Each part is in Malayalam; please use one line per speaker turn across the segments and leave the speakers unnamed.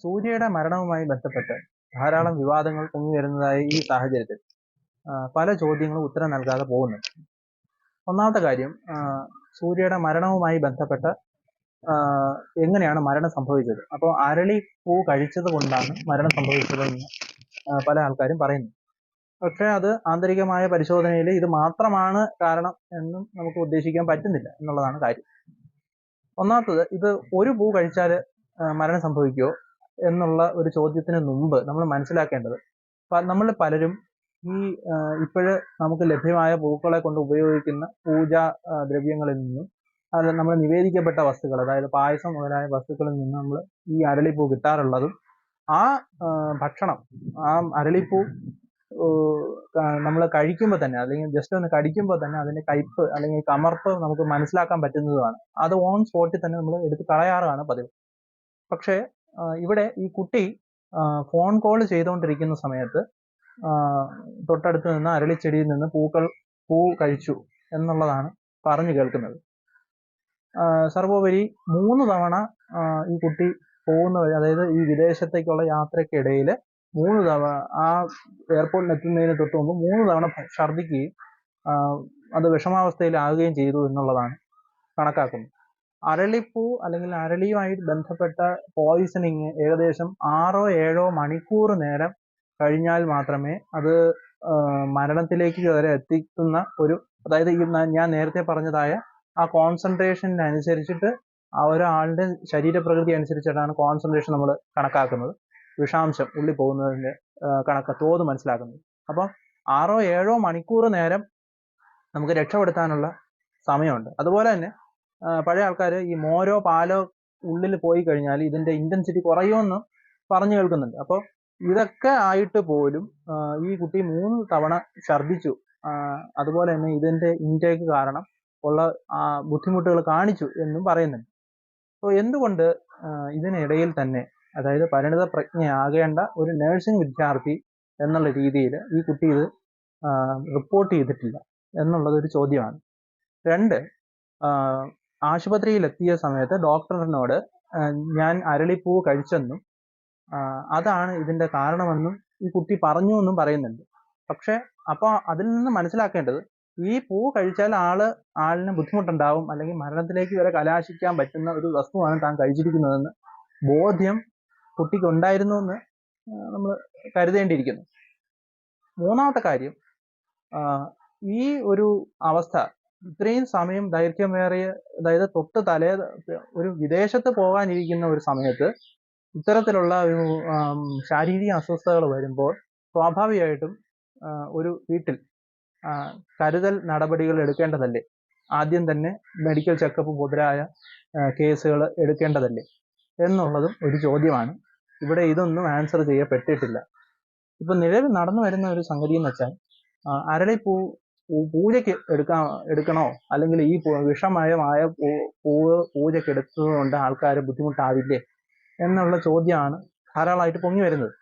സൂര്യയുടെ മരണവുമായി ബന്ധപ്പെട്ട് ധാരാളം വിവാദങ്ങൾ പൊങ്ങി വരുന്നതായി ഈ സാഹചര്യത്തിൽ പല ചോദ്യങ്ങളും ഉത്തരം നൽകാതെ പോകുന്നു ഒന്നാമത്തെ കാര്യം സൂര്യയുടെ മരണവുമായി ബന്ധപ്പെട്ട എങ്ങനെയാണ് മരണം സംഭവിച്ചത്? അപ്പോൾ അരളി പൂ കഴിച്ചത് കൊണ്ടാണ് മരണം സംഭവിച്ചത് എന്ന് പല ആൾക്കാരും പറയുന്നു. പക്ഷേ അത് ആന്തരികമായ പരിശോധനയിൽ ഇത് മാത്രമാണ് കാരണം എന്നും നമുക്ക് ഉദ്ദേശിക്കാൻ പറ്റുന്നില്ല എന്നുള്ളതാണ് കാര്യം. ഒന്നാമത്തത് ഇത് ഒരു പൂ കഴിച്ചാൽ മരണം സംഭവിക്കുമോ എന്നുള്ള ഒരു ചോദ്യത്തിന് മുമ്പ് നമ്മൾ മനസ്സിലാക്കേണ്ടത് നമ്മൾ പലരും ഈ ഇപ്പോഴ് നമുക്ക് ലഭ്യമായ പൂക്കളെ കൊണ്ട് ഉപയോഗിക്കുന്ന പൂജാ ദ്രവ്യങ്ങളിൽ നിന്നും അത് നമ്മൾ നിവേദിക്കപ്പെട്ട വസ്തുക്കൾ അതായത് പായസം മുതലായ വസ്തുക്കളിൽ നിന്ന് നമ്മൾ ഈ അരളിപ്പൂ കിട്ടാറുള്ളതും ആ ഭക്ഷണം ആ അരളിപ്പൂ നമ്മൾ കഴിക്കുമ്പോൾ തന്നെ അല്ലെങ്കിൽ ജസ്റ്റ് ഒന്ന് കടിക്കുമ്പോൾ തന്നെ അതിന്റെ കയ്പ് അല്ലെങ്കിൽ കമർപ്പ് നമുക്ക് മനസ്സിലാക്കാൻ പറ്റുന്നതുമാണ്. അത് ഓൺ സ്പോട്ടിൽ തന്നെ നമ്മൾ എടുത്ത് കളയാറാണ് പതിവ്. പക്ഷേ ഇവിടെ ഈ കുട്ടി ഫോൺ കോൾ ചെയ്തുകൊണ്ടിരിക്കുന്ന സമയത്ത് തൊട്ടടുത്ത് നിന്ന് അരളിച്ചെടിയിൽ നിന്ന് പൂക്കൾ പൂ കഴിച്ചു എന്നുള്ളതാണ് പറഞ്ഞു കേൾക്കുന്നത്. സർവോപരി മൂന്ന് തവണ ഈ കുട്ടി പോകുന്ന വഴി അതായത് ഈ വിദേശത്തേക്കുള്ള യാത്രക്കിടയിൽ മൂന്ന് തവണ ആ എയർപോർട്ടിൽ എത്തുന്നതിന് തൊട്ട് മുമ്പ് മൂന്ന് തവണ ഛർദ്ദിക്കുകയും അത് വിഷമാവസ്ഥയിലാകുകയും ചെയ്തു എന്നുള്ളതാണ് കണക്കാക്കുന്നത്. അരളിപ്പൂ അല്ലെങ്കിൽ അരളിയുമായി ബന്ധപ്പെട്ട പോയിസണിങ് ഏകദേശം ആറോ ഏഴോ മണിക്കൂർ നേരം കഴിഞ്ഞാൽ മാത്രമേ അത് മരണത്തിലേക്ക് വരെ എത്തിക്കുന്ന ഒരു അതായത് ഈ ഞാൻ നേരത്തെ പറഞ്ഞതായ ആ കോൺസെൻട്രേഷനനുസരിച്ചിട്ട് ഒരാളുടെ ശരീരപ്രകൃതി അനുസരിച്ചിട്ടാണ് കോൺസെൻട്രേഷൻ നമ്മൾ കണക്കാക്കുന്നത്. വിഷാംശം ഉള്ളിൽ പോകുന്നതിന്റെ കണക്ക തോത് മനസ്സിലാക്കുന്നത്. അപ്പം ആറോ ഏഴോ മണിക്കൂർ നേരം നമുക്ക് രക്ഷപ്പെടുത്താനുള്ള സമയമുണ്ട്. അതുപോലെ തന്നെ പഴയ ആൾക്കാർ ഈ മോരോ പാലോ ഉള്ളിൽ പോയി കഴിഞ്ഞാൽ ഇതിന്റെ ഇന്റൻസിറ്റി കുറയുമെന്ന് പറഞ്ഞു കേൾക്കുന്നുണ്ട്. അപ്പോൾ ഇതൊക്കെ ആയിട്ട് പോലും ഈ കുട്ടി മൂന്ന് തവണ ഛർദ്ദിച്ചു. ആ, അതുപോലെ തന്നെ ഇതിന്റെ ഇൻടേക്ക് കാരണം ഉള്ള ബുദ്ധിമുട്ടുകൾ കാണിച്ചു എന്നും പറയുന്നുണ്ട്. അപ്പോൾ എന്തുകൊണ്ട് ഇതിനിടയിൽ തന്നെ അതായത് പരിണിത പ്രജ്ഞയാകേണ്ട ഒരു നഴ്സിംഗ് വിദ്യാർത്ഥി എന്നുള്ള രീതിയിൽ ഈ കുട്ടി ഇത് റിപ്പോർട്ട് ചെയ്തിട്ടില്ല എന്നുള്ളത് ഒരു ചോദ്യമാണ്. രണ്ട് ആ, ആശുപത്രിയിൽ എത്തിയ സമയത്ത് ഡോക്ടറിനോട് ഞാൻ അരളിപ്പൂ കഴിച്ചെന്നും അതാണ് ഇതിന്റെ കാരണമെന്നും ഈ കുട്ടി പറഞ്ഞു എന്നും പറയുന്നുണ്ട്. പക്ഷെ അപ്പോൾ അതിൽ നിന്ന് മനസ്സിലാക്കേണ്ടത് ഈ പൂ കഴിച്ചാൽ ആൾ ആളിന് ബുദ്ധിമുട്ടുണ്ടാവും അല്ലെങ്കിൽ മരണത്തിലേക്ക് വരെ കലാശിക്കാൻ പറ്റുന്ന ഒരു വസ്തുവാണ് താൻ കഴിച്ചിരിക്കുന്നതെന്ന് ബോധ്യം കുട്ടിക്ക് ഉണ്ടായിരുന്നു എന്ന് നമ്മൾ കരുതേണ്ടിയിരിക്കുന്നു. മൂന്നാമത്തെ കാര്യം ഈ ഒരു അവസ്ഥ ഇത്രയും സമയം ദൈർഘ്യമേറിയ അതായത് തൊട്ട് തലേ ഒരു വിദേശത്ത് പോകാനിരിക്കുന്ന ഒരു സമയത്ത് ഇത്തരത്തിലുള്ള ഒരു ശാരീരിക അസ്വസ്ഥതകൾ വരുമ്പോൾ സ്വാഭാവികമായിട്ടും ഒരു വീട്ടിൽ കരുതൽ നടപടികൾ എടുക്കേണ്ടതല്ലേ? ആദ്യം തന്നെ മെഡിക്കൽ ചെക്കപ്പ് മുതലായ കേസുകൾ എടുക്കേണ്ടതല്ലേ? എന്നുള്ളതും ഒരു ചോദ്യമാണ്. ഇവിടെ ഇതൊന്നും ആൻസർ ചെയ്യപ്പെട്ടിട്ടില്ല. ഇപ്പൊ നിലവിൽ നടന്നു വരുന്ന ഒരു സംഗതി എന്ന് വെച്ചാൽ അരളിപ്പൂ പൂജയ്ക്ക് എടുക്കാൻ എടുക്കണോ? അല്ലെങ്കിൽ ഈ വിഷമയമായ പൂവ് പൂജയ്ക്ക് എടുത്തത് കൊണ്ട് ആൾക്കാർ ബുദ്ധിമുട്ടാവില്ലേ? എന്നുള്ള ചോദ്യമാണ് ധാരാളമായിട്ട് പൊങ്ങി വരുന്നത്.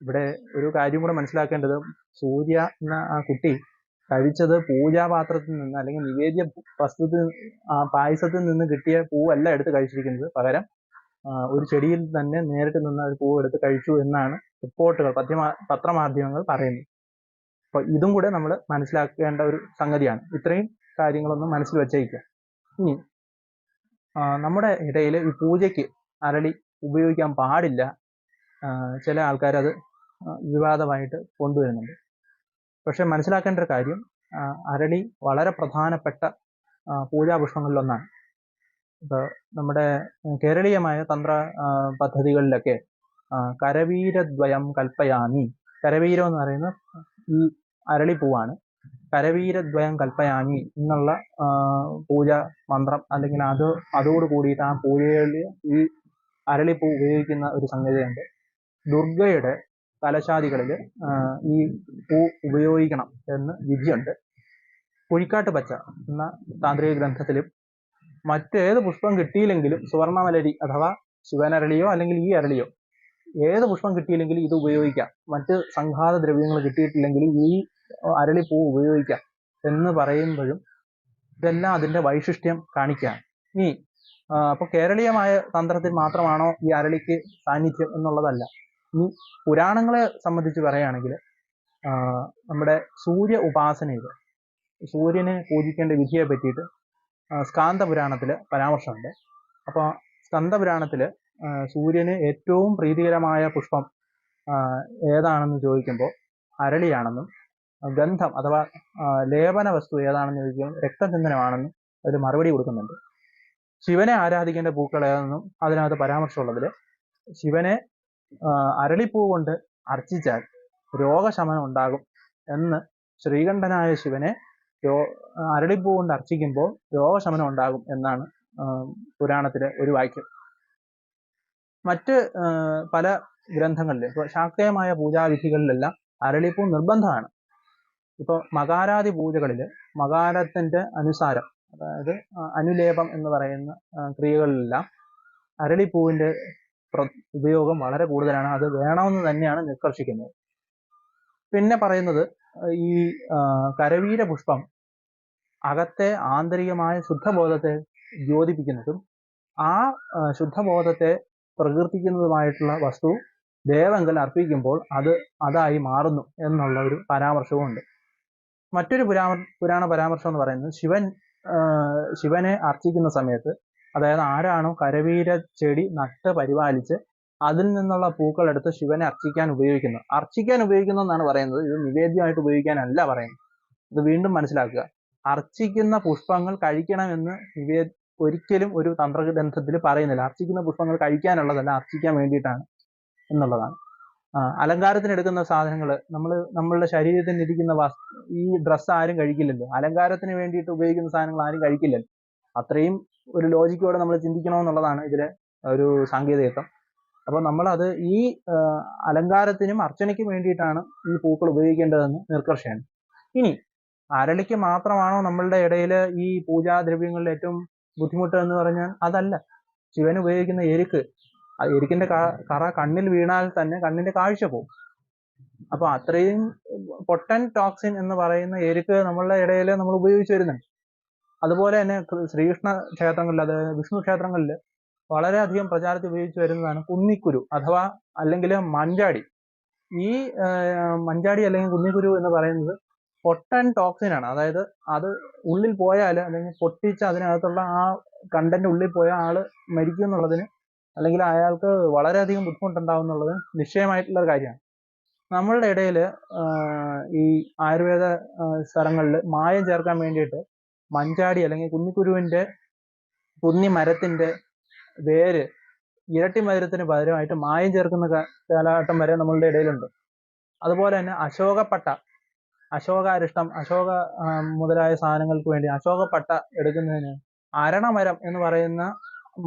ഇവിടെ ഒരു കാര്യം കൂടെ മനസ്സിലാക്കേണ്ടത്. സൂര്യ എന്ന ആ കുട്ടി കഴിച്ചത് പൂജാപാത്രത്തിൽ നിന്ന് അല്ലെങ്കിൽ നിവേദ്യ വസ്തുത്തിൽ ആ പായസത്തിൽ നിന്ന് കിട്ടിയ പൂവല്ല എടുത്ത് കഴിച്ചിരിക്കുന്നത്. പകരം ഒരു ചെടിയിൽ തന്നെ നേരിട്ട് നിന്ന് ഒരു പൂവ് എടുത്ത് കഴിച്ചു എന്നാണ് റിപ്പോർട്ടുകൾ പത്രമാധ്യമങ്ങൾ പറയുന്നത്. അപ്പൊ ഇതും കൂടെ നമ്മൾ മനസ്സിലാക്കേണ്ട ഒരു സംഗതിയാണ്. ഇത്രയും കാര്യങ്ങളൊന്നും മനസ്സിൽ വെച്ചേക്കുക. ഇനി നമ്മുടെ ഇടയിൽ ഈ പൂജയ്ക്ക് അരളി ഉപയോഗിക്കാൻ പാടില്ല. ചില ആൾക്കാർ അത് വിവാദമായിട്ട് കൊണ്ടുവരുന്നുണ്ട്. പക്ഷെ മനസ്സിലാക്കേണ്ട ഒരു കാര്യം അരളി വളരെ പ്രധാനപ്പെട്ട പൂജാ പൂജാപുഷ്പങ്ങളിലൊന്നാണ്. ഇപ്പൊ നമ്മുടെ കേരളീയമായ തന്ത്ര പദ്ധതികളിലൊക്കെ കരവീരദ്വയം കൽപ്പയാമി കരവീരം എന്ന് പറയുന്ന ഈ അരളിപ്പൂവാണ്. കരവീരദ്വയം കൽപ്പയാമി എന്നുള്ള പൂജ മന്ത്രം അല്ലെങ്കിൽ അത് അതോട് കൂടിയിട്ട് ആ പൂജയിൽ ഈ അരളിപ്പൂ ഉപയോഗിക്കുന്ന ഒരു സംഗതിയുണ്ട്. ദുർഗയുടെ കലശാദികളിൽ ഈ പൂ ഉപയോഗിക്കണം എന്ന് വിധിയുണ്ട്. കുഴിക്കാട്ട് പച്ച എന്ന താന്ത്രിക ഗ്രന്ഥത്തിലും മറ്റേത് പുഷ്പം കിട്ടിയില്ലെങ്കിലും സുവർണമലരി അഥവാ ശിവനരളിയോ അല്ലെങ്കിൽ ഈ അരളിയോ ഏത് പുഷ്പം കിട്ടിയില്ലെങ്കിലും ഇത് ഉപയോഗിക്കാം. മറ്റ് സംഘാത ദ്രവ്യങ്ങൾ കിട്ടിയിട്ടില്ലെങ്കിലും ഈ അരളിപ്പൂ ഉപയോഗിക്കാം എന്ന് പറയുമ്പോഴും ഇതെല്ലാം അതിന്റെ വൈശിഷ്ട്യം കാണിക്കുകയാണ് ഇനി അപ്പോൾ കേരളീയമായ തന്ത്രത്തിൽ മാത്രമാണോ ഈ അരളിക്ക് സാന്നിധ്യം എന്നുള്ളതല്ല. ഇനി പുരാണങ്ങളെ സംബന്ധിച്ച് പറയുകയാണെങ്കിൽ നമ്മുടെ സൂര്യ ഉപാസനയിൽ സൂര്യനെ പൂജിക്കേണ്ട വിധിയെ പറ്റിയിട്ട് സ്കാന്ത സ്കാന്ദ പുരാണത്തിൽ പരാമർശമുണ്ട് അപ്പോൾ സ്കന്ദപുരാണത്തിൽ സൂര്യന് ഏറ്റവും പ്രീതികരമായ പുഷ്പം ഏതാണെന്ന് ചോദിക്കുമ്പോൾ അരളിയാണെന്നും ഗന്ധം അഥവാ ലേപന വസ്തു ഏതാണെന്ന് ചോദിക്കുമ്പോൾ രക്തചന്ദനമാണെന്നും അതിൽ മറുപടി കൊടുക്കുന്നുണ്ട്. ശിവനെ ആരാധിക്കേണ്ട പൂക്കൾ ഏതെന്നും അതിനകത്ത് പരാമർശമുള്ളതിൽ ശിവനെ അരളിപ്പൂ കൊണ്ട് അർച്ചിച്ചാൽ രോഗശമനം ഉണ്ടാകും എന്ന് ശ്രീകണ്ഠനായ ശിവനെ രോ അരളിപ്പൂ കൊണ്ട് അർച്ചിക്കുമ്പോൾ രോഗശമനം ഉണ്ടാകും എന്നാണ് പുരാണത്തിലെ ഒരു വാക്യം. മറ്റ് പല ഗ്രന്ഥങ്ങളിൽ ശാക്തേയമായ പൂജാവിധികളിലെല്ലാം അരളിപ്പൂ നിർബന്ധമാണ്. ഇപ്പോൾ മകാരാദി പൂജകളിൽ മകാരത്തിന്റെ അനുസാരം അതായത് അനുലേപം എന്ന് പറയുന്ന ക്രിയകളിലെല്ലാം അരളിപ്പൂവിന്റെ പ്ര- ഉപയോഗം വളരെ കൂടുതലാണ്. അത് വേണമെന്ന് തന്നെയാണ് നിഷ്കർഷിക്കുന്നത്. പിന്നെ പറയുന്നത് ഈ കരവീര പുഷ്പം അകത്തെ ആന്തരികമായ ശുദ്ധബോധത്തെ ദ്യോതിപ്പിക്കുന്നതും ആ ശുദ്ധബോധത്തെ പ്രകീർത്തിക്കുന്നതുമായിട്ടുള്ള വസ്തു ദേവങ്കൽ അർപ്പിക്കുമ്പോൾ അത് അതായി മാറുന്നു എന്നുള്ള ഒരു പരാമർശവുമുണ്ട്. മറ്റൊരു പുരാമ പുരാണ പരാമർശം എന്ന് പറയുന്നത് ശിവൻ ശിവനെ അർച്ചിക്കുന്ന സമയത്ത് അതായത് ആരാണോ കരവീര ചെടി നട്ട് പരിപാലിച്ച് അതിൽ നിന്നുള്ള പൂക്കൾ എടുത്ത് ശിവനെ അർച്ചിക്കാൻ ഉപയോഗിക്കുന്നു. അർച്ചിക്കാൻ ഉപയോഗിക്കുന്നു എന്നാണ് പറയുന്നത്. ഇത് നിവേദ്യമായിട്ട് ഉപയോഗിക്കാനല്ല പറയുന്നത്. ഇത് വീണ്ടും മനസ്സിലാക്കുക. അർച്ചിക്കുന്ന പുഷ്പങ്ങൾ കഴിക്കണമെന്ന് നിവേ ഒരിക്കലും ഒരു തന്ത്രഗ്രന്ഥത്തിൽ പറയുന്നില്ല. അർച്ചിക്കുന്ന പുഷ്പങ്ങൾ കഴിക്കാനുള്ളതല്ല അർച്ചിക്കാൻ വേണ്ടിയിട്ടാണ് എന്നുള്ളതാണ്. അലങ്കാരത്തിന് എടുക്കുന്ന സാധനങ്ങൾ നമ്മൾ നമ്മളുടെ ശരീരത്തിന് ഇരിക്കുന്ന വസ് ഈ ഡ്രസ്സ് ആരും കഴിക്കില്ലല്ലോ. അലങ്കാരത്തിന് വേണ്ടിയിട്ട് ഉപയോഗിക്കുന്ന സാധനങ്ങൾ ആരും കഴിക്കില്ലല്ലോ. അത്രയും ഒരു ലോജിക്കോടെ നമ്മൾ ചിന്തിക്കണമെന്നുള്ളതാണ് ഇതിലെ ഒരു സാങ്കേതികത്വം. അപ്പോൾ നമ്മളത് ഈ അലങ്കാരത്തിനും അർച്ചനയ്ക്കും വേണ്ടിയിട്ടാണ് ഈ പൂക്കൾ ഉപയോഗിക്കേണ്ടതെന്ന് നിഷ്കർഷയാണ് ഇനി അരളിക്ക് മാത്രമാണോ നമ്മളുടെ ഇടയിൽ ഈ പൂജാദ്രവ്യങ്ങളിൽ ഏറ്റവും ബുദ്ധിമുട്ട് എന്ന് പറഞ്ഞാൽ അതല്ല. ശിവൻ ഉപയോഗിക്കുന്ന എരുക്ക് ആ എരുക്കിന്റെ കറ കണ്ണിൽ വീണാൽ തന്നെ കണ്ണിന്റെ കാഴ്ച പോകും. അപ്പൊ അത്രയും പൊട്ടൻ ടോക്സിൻ എന്ന് പറയുന്ന എരുക്ക് നമ്മളുടെ ഇടയിൽ നമ്മൾ ഉപയോഗിച്ച് വരുന്നുണ്ട്. അതുപോലെ തന്നെ ശ്രീകൃഷ്ണ ക്ഷേത്രങ്ങളിൽ അതായത് വിഷ്ണു ക്ഷേത്രങ്ങളിൽ വളരെയധികം പ്രചാരത്തിൽ ഉപയോഗിച്ച് വരുന്നതാണ് കുന്നിക്കുരു അഥവാ അല്ലെങ്കിൽ മഞ്ചാടി. ഈ മഞ്ചാടി അല്ലെങ്കിൽ കുന്നിക്കുരു എന്ന് പറയുന്നത് പൊട്ടൻ ടോക്സിൻ ആണ്. അതായത് അത് ഉള്ളിൽ പോയാൽ അല്ലെങ്കിൽ പൊട്ടിച്ച് അതിനകത്തുള്ള ആ കണ്ടന്റ് ഉള്ളിൽ പോയ ആൾ മരിക്കും എന്നുള്ളതിന് അല്ലെങ്കിൽ അയാൾക്ക് വളരെയധികം ബുദ്ധിമുട്ടുണ്ടാവും എന്നുള്ളത് നിശ്ചയമായിട്ടുള്ള ഒരു കാര്യമാണ്. നമ്മളുടെ ഇടയിൽ ഈ ആയുർവേദ സ്ഥലങ്ങളിൽ മായം ചേർക്കാൻ വേണ്ടിയിട്ട് മഞ്ചാടി അല്ലെങ്കിൽ കുന്നിക്കുരുവിന്റെ കുന്നി മരത്തിന്റെ വേര് ഇരട്ടി മധുരത്തിന് പകരമായിട്ട് മായം ചേർക്കുന്ന കാലഘട്ടം വരെ നമ്മളുടെ ഇടയിലുണ്ട്. അതുപോലെ തന്നെ അശോകപ്പട്ട അശോകാരിഷ്ടം അശോക മുതലായ സാധനങ്ങൾക്ക് വേണ്ടി അശോകപ്പട്ട എടുക്കുന്നതിന് അരണമരം എന്ന് പറയുന്ന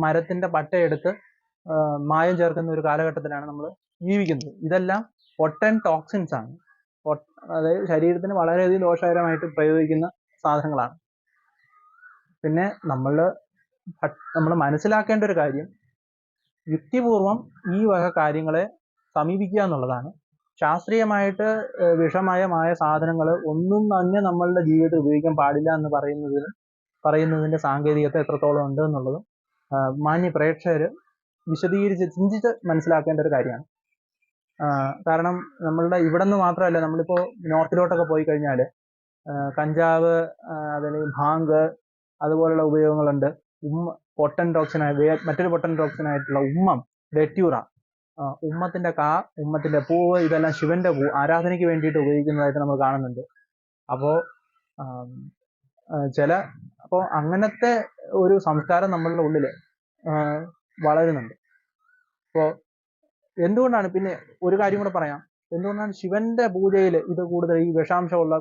മരത്തിന്റെ പട്ടയെടുത്ത് മായം ചേർക്കുന്ന ഒരു കാലഘട്ടത്തിലാണ് നമ്മൾ ജീവിക്കുന്നത്. ഇതെല്ലാം പൊട്ടൻ ടോക്സിൻസ് ആണ്. അതായത് ശരീരത്തിന് വളരെയധികം ദോഷകരമായിട്ട് പ്രയോഗിക്കുന്ന സാധനങ്ങളാണ്. പിന്നെ നമ്മൾ നമ്മൾ മനസ്സിലാക്കേണ്ട ഒരു കാര്യം യുക്തിപൂർവം ഈ വക കാര്യങ്ങളെ സമീപിക്കുക എന്നുള്ളതാണ്. ശാസ്ത്രീയമായിട്ട് വിഷമയമായ സാധനങ്ങൾ ഒന്നും തന്നെ നമ്മളുടെ ജീവിതത്തിൽ ഉപയോഗിക്കാൻ പാടില്ല എന്ന് പറയുന്നതിന് പറയുന്നതിന്റെ സാങ്കേതികത എത്രത്തോളം ഉണ്ട് എന്നുള്ളതും മാന്യ പ്രേക്ഷകർ വിശദീകരിച്ച് ചിന്തിച്ച് മനസ്സിലാക്കേണ്ട ഒരു കാര്യമാണ്. കാരണം നമ്മളുടെ ഇവിടെ നിന്ന് മാത്രമല്ല നമ്മളിപ്പോ നോർത്തിലോട്ടൊക്കെ പോയി കഴിഞ്ഞാൽ കഞ്ചാവ് അതല്ലെങ്കിൽ ഭാങ്ക് അതുപോലുള്ള ഉപയോഗങ്ങളുണ്ട്. ഉമ്മ പൊട്ടൻ ടോക്സിനായ മറ്റൊരു പൊട്ടൻ ടോക്സിനായിട്ടുള്ള ഉമ്മം ഡെറ്റ്യൂറ ഉമ്മത്തിന്റെ കാ ഉമ്മത്തിന്റെ പൂവ് ഇതെല്ലാം ശിവന്റെ പൂ ആരാധനയ്ക്ക് വേണ്ടിയിട്ട് ഉപയോഗിക്കുന്നതായിട്ട് നമ്മൾ കാണുന്നുണ്ട്. അപ്പോ ആം, ആ, ചില അപ്പോ അങ്ങനത്തെ ഒരു സംസ്കാരം നമ്മളുടെ ഉള്ളിൽ വളരുന്നുണ്ട്. അപ്പോ എന്തുകൊണ്ടാണ്? പിന്നെ ഒരു കാര്യം കൂടെ പറയാം. എന്തുകൊണ്ടാണ് ശിവന്റെ പൂജയിൽ ഇത് കൂടുതൽ ഈ വിഷാംശമുള്ള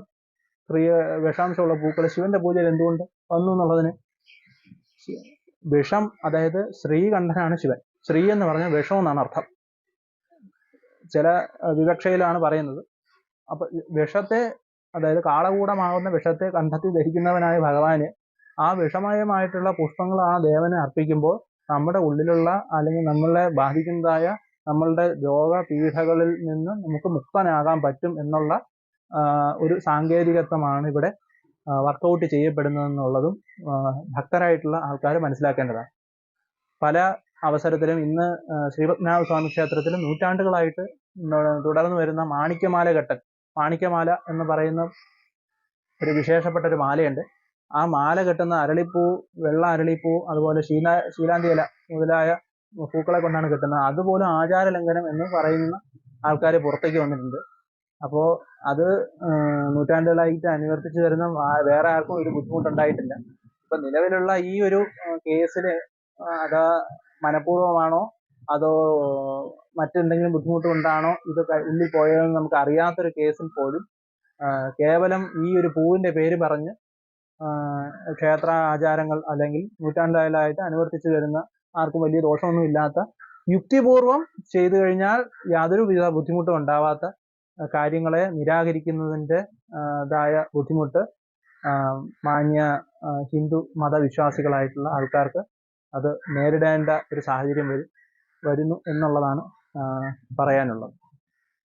പ്രിയ വിഷാംശമുള്ള പൂക്കൾ ശിവന്റെ പൂജയിൽ എന്തുകൊണ്ട് വന്നു എന്നുള്ളതിന് വിഷം അതായത് ശ്രീകണ്ഠനാണ് ശിവൻ. ശ്രീ എന്ന് പറഞ്ഞാൽ വിഷം എന്നാണ് അർത്ഥം. ചില വിവക്ഷയിലാണ് പറയുന്നത്. അപ്പൊ വിഷത്തെ അതായത് കാളകൂടമാകുന്ന വിഷത്തെ കണ്ഠത്തിൽ ധരിക്കുന്നവനായ ഭഗവാന് ആ വിഷമയമായിട്ടുള്ള പുഷ്പങ്ങൾ ആ ദേവനെ അർപ്പിക്കുമ്പോൾ നമ്മുടെ ഉള്ളിലുള്ള അല്ലെങ്കിൽ നമ്മളെ ബാധിക്കുന്നതായ നമ്മളുടെ രോഗപീഠകളിൽ നിന്ന് നമുക്ക് മുക്തനാകാൻ പറ്റും എന്നുള്ള ഒരു സാങ്കേതികത്വമാണ് ഇവിടെ വർക്കൗട്ട് ചെയ്യപ്പെടുന്നതെന്നുള്ളതും ഭക്തരായിട്ടുള്ള ആൾക്കാർ മനസ്സിലാക്കേണ്ടതാണ്. പല അവസരത്തിലും ഇന്ന് ശ്രീപത്മനാഭ സ്വാമി ക്ഷേത്രത്തിൽ നൂറ്റാണ്ടുകളായിട്ട് തുടർന്നു വരുന്ന മാണിക്യമാല ഘട്ടൻ മാണിക്യമാല എന്ന് പറയുന്ന ഒരു വിശേഷപ്പെട്ട ഒരു മാലയുണ്ട്. ആ മാല കെട്ടുന്ന അരളിപ്പൂ വെള്ള അരളിപ്പൂ അതുപോലെ ശീല ശീലാന്തി ഇല മുതലായ പൂക്കളെ കൊണ്ടാണ് കെട്ടുന്നത്. അതുപോലും ആചാര ലംഘനം എന്ന് പറയുന്ന ആൾക്കാർ പുറത്തേക്ക് വന്നിട്ടുണ്ട്. അപ്പോൾ അത് നൂറ്റാണ്ടുകളായിട്ട് അനുവർത്തിച്ചു വരുന്ന വേറെ ആർക്കും ഒരു ബുദ്ധിമുട്ടുണ്ടായിട്ടില്ല. ഇപ്പൊ നിലവിലുള്ള ഈ ഒരു കേസിൽ അത് മനഃപൂർവമാണോ അതോ മറ്റെന്തെങ്കിലും ബുദ്ധിമുട്ട് കൊണ്ടാണോ ഇത് ഉള്ളിൽ പോയതെന്ന് നമുക്ക് അറിയാത്തൊരു കേസിൽ പോലും കേവലം ഈ ഒരു പൂവിന്റെ പേര് പറഞ്ഞ് ക്ഷേത്ര ആചാരങ്ങൾ അല്ലെങ്കിൽ നൂറ്റാണ്ടുകളായിട്ട് അനുവർത്തിച്ചു വരുന്ന ആർക്കും വലിയ ദോഷമൊന്നും ഇല്ലാത്ത യുക്തിപൂർവം ചെയ്തു കഴിഞ്ഞാൽ യാതൊരു വിധ ബുദ്ധിമുട്ടും ഉണ്ടാവാത്ത കാര്യങ്ങളെ നിരാകരിക്കുന്നതിന്റെ ഇതായ ബുദ്ധിമുട്ട് മാന്യ ഹിന്ദു മതവിശ്വാസികളായിട്ടുള്ള ആൾക്കാർക്ക് അത് നേരിടേണ്ട ഒരു സാഹചര്യം വരും വരുന്നു എന്നുള്ളതാണ് പറയാനുള്ളത്.